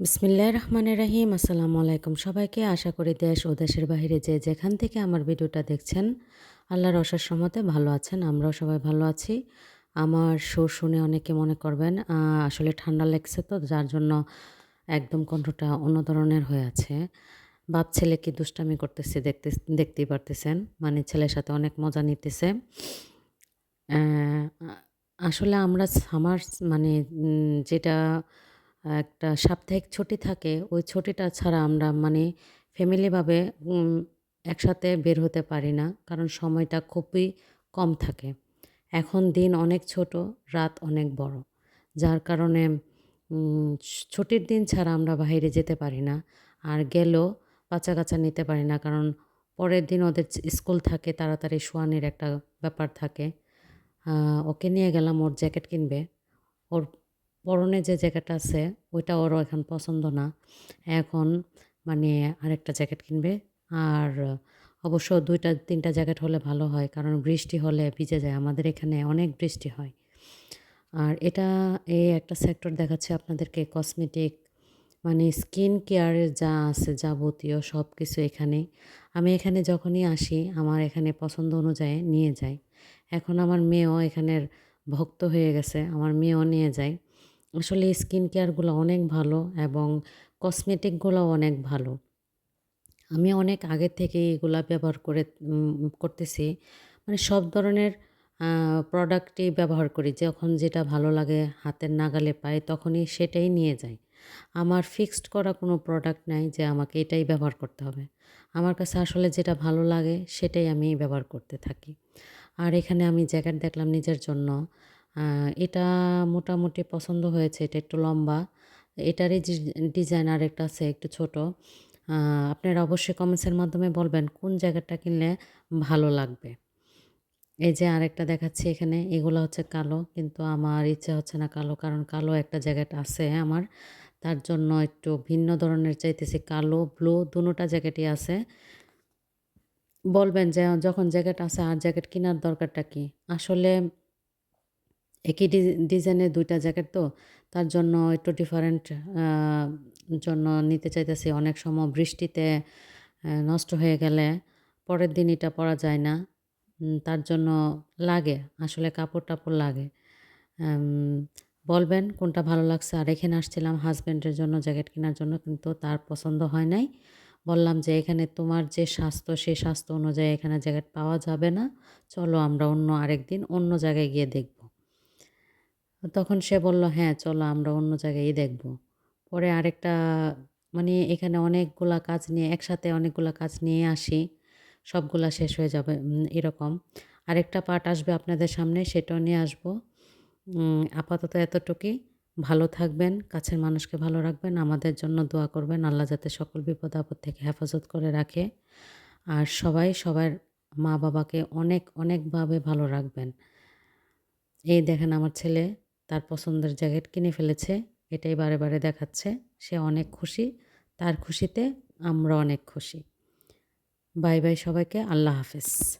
বিসমিল্লাহ রহমানের রাহিম আসসালামু আলাইকুম সবাইকে। আশা করি দেশ ও দেশের বাইরে যে যেখান থেকে আমার ভিডিওটা দেখছেন, আল্লাহর অশেষ রহমতে ভালো আছেন, আমরাও সবাই ভালো আছি। আমার সুর শুনে অনেকে মনে করবেন আসলে ঠান্ডা লেগছে তো, যার জন্য একদম কণ্ঠটা অন্য ধরনের হয়ে আছে। বাপ ছেলে কি দুষ্টামি করতেছে দেখতে, দেখতেই পারতেছেন মানে ছেলের সাথে অনেক মজা নিতেছে। আসলে আমরা সামার মানে যেটা একটা সাপ্তাহিক ছুটি থাকে, ওই ছুটিটা ছাড়া আমরা মানে ফ্যামিলিভাবে একসাথে বের হতে পারি না, কারণ সময়টা খুবই কম থাকে। এখন দিন অনেক ছোট, রাত অনেক বড়, যার কারণে ছুটির দিন ছাড়া আমরা বাইরে যেতে পারি না, আর গেলেও বাচ্চা কাচ্চা নিতে পারি না, কারণ পরের দিন ওদের স্কুল থাকে, তাড়াতাড়ি শোয়ানোর একটা ব্যাপার থাকে। ওকে নিয়ে গেলাম, ওর জ্যাকেট কিনবে, ওর পরনে যে জ্যাকেট আছে, ওইটা ওরও এখন পছন্দ না। এখন মানে আরেকটা জ্যাকেট কিনবে। আর অবশ্য দুইটা, তিনটা জ্যাকেট হলে ভালো হয়, কারণ বৃষ্টি হলে ভিজে যায়। আমাদের এখানে অনেক বৃষ্টি হয়। আর এটা এই একটা সেক্টর দেখাচ্ছে আপনাদেরকে, কসমেটিক মানে স্কিন কেয়ারের যা আছে যাবতীয় সব কিছু এখানে। আমি এখানে যখনই আসি, আমার এখানে পছন্দ অনুযায়ী নিয়ে যাই। এখন আমার মেয়েও এখানের ভক্ত হয়ে গেছে, আমার মেয়েও নিয়ে যায়। আসলে স্কিন কেয়ারগুলো অনেক ভালো এবং কসমেটিকগুলো অনেক ভালো। আমি অনেক আগে থেকে এগুলা ব্যবহার করে করতেছি। মানে সব ধরনের প্রোডাক্টই ব্যবহার করি। যখন যেটা ভালো লাগে হাতের নাগালে পাই, তখনই সেটাই নিয়ে যাই। আমার ফিক্সড করা কোনো প্রোডাক্ট নাই যে আমাকে এটাই ব্যবহার করতে হবে। আমার কাছে আসলে যেটা ভালো লাগে সেটাই আমি ব্যবহার করতে থাকি। আর এখানে আমি জ্যাকেট দেখলাম নিজের জন্য। এটা মোটামুটি পছন্দ হয়েছে, এটা একটু লম্বা। এটারই ডিজাইন আর একটা আছে, একটু ছোট। আপনারা অবশ্যই কমেন্টসের মাধ্যমে বলবেন, কোন জ্যাকেটটা কিনলে ভালো লাগবে? এই যে আরেকটা দেখাচ্ছি এখানে, এগুলো হচ্ছে কালো, কিন্তু আমার ইচ্ছা হচ্ছে না কালো, কারণ কালো একটা জ্যাকেট আছে আমার। তার জন্য একটু ভিন্ন ধরনের চাইতেছি, কালো, ব্লু দুটোটা জ্যাকেটই আছে। বলবেন যে যখন জ্যাকেট আছে, আর জ্যাকেট কেনার দরকারটা কি? আসলে একই ডিজাইনের দুইটা জ্যাকেট তো, তার জন্য একটু ডিফারেন্ট জন্য নিতে চাইতেছি। অনেক সময় বৃষ্টিতে নষ্ট হয়ে গেলে পরের দিন এটা পরা যায় না। তার জন্য লাগে, আসলে কাপড় টাপড় লাগে বলবেন কোনটা ভালো লাগছে? আর এখানে আসছিলাম হাজব্যান্ডের জন্য জ্যাকেট কেনার জন্য, কিন্তু তার পছন্দ হয় নাই। বললাম যে এখানে তোমার যে স্বাস্থ্য, সেই স্বাস্থ্য অনুযায়ী এখানে জ্যাকেট পাওয়া যাবে না। চলো আমরা অন্য আরেকদিন অন্য জায়গায় গিয়ে দেখব। তখন সে বলল হ্যাঁ চলো আমরা অন্য জায়গায় দেখব। পরে আরেকটা মানে এখানে অনেকগুলা কাজ নিয়ে, একসাথে অনেকগুলা কাজ নিয়ে আসি, সবগুলা শেষ হয়ে যাবে এরকম। আরেকটা পার্ট আসবে আপনাদের সামনে, সেটাও নিয়ে আসব। আপাতত এতটুকুই। ভালো থাকবেন, কাছের মানুষকে ভালো রাখবেন, আমাদের জন্য দোয়া করবেন, আল্লাহ যাতে সকল বিপদ আপদ থেকে হেফাজত করে রাখে। আর সবাই সবার মা বাবাকে অনেক, অনেকভাবে ভালো রাখবেন। এই দেখেন আমার ছেলে তার পছন্দের জ্যাকেট কিনে ফেলেছে, এটাই বারে বারে দেখাচ্ছে। সে অনেক খুশি, তার খুশিতে আমরা অনেক খুশি। বাই বাই সবাইকে, আল্লাহ হাফেজ।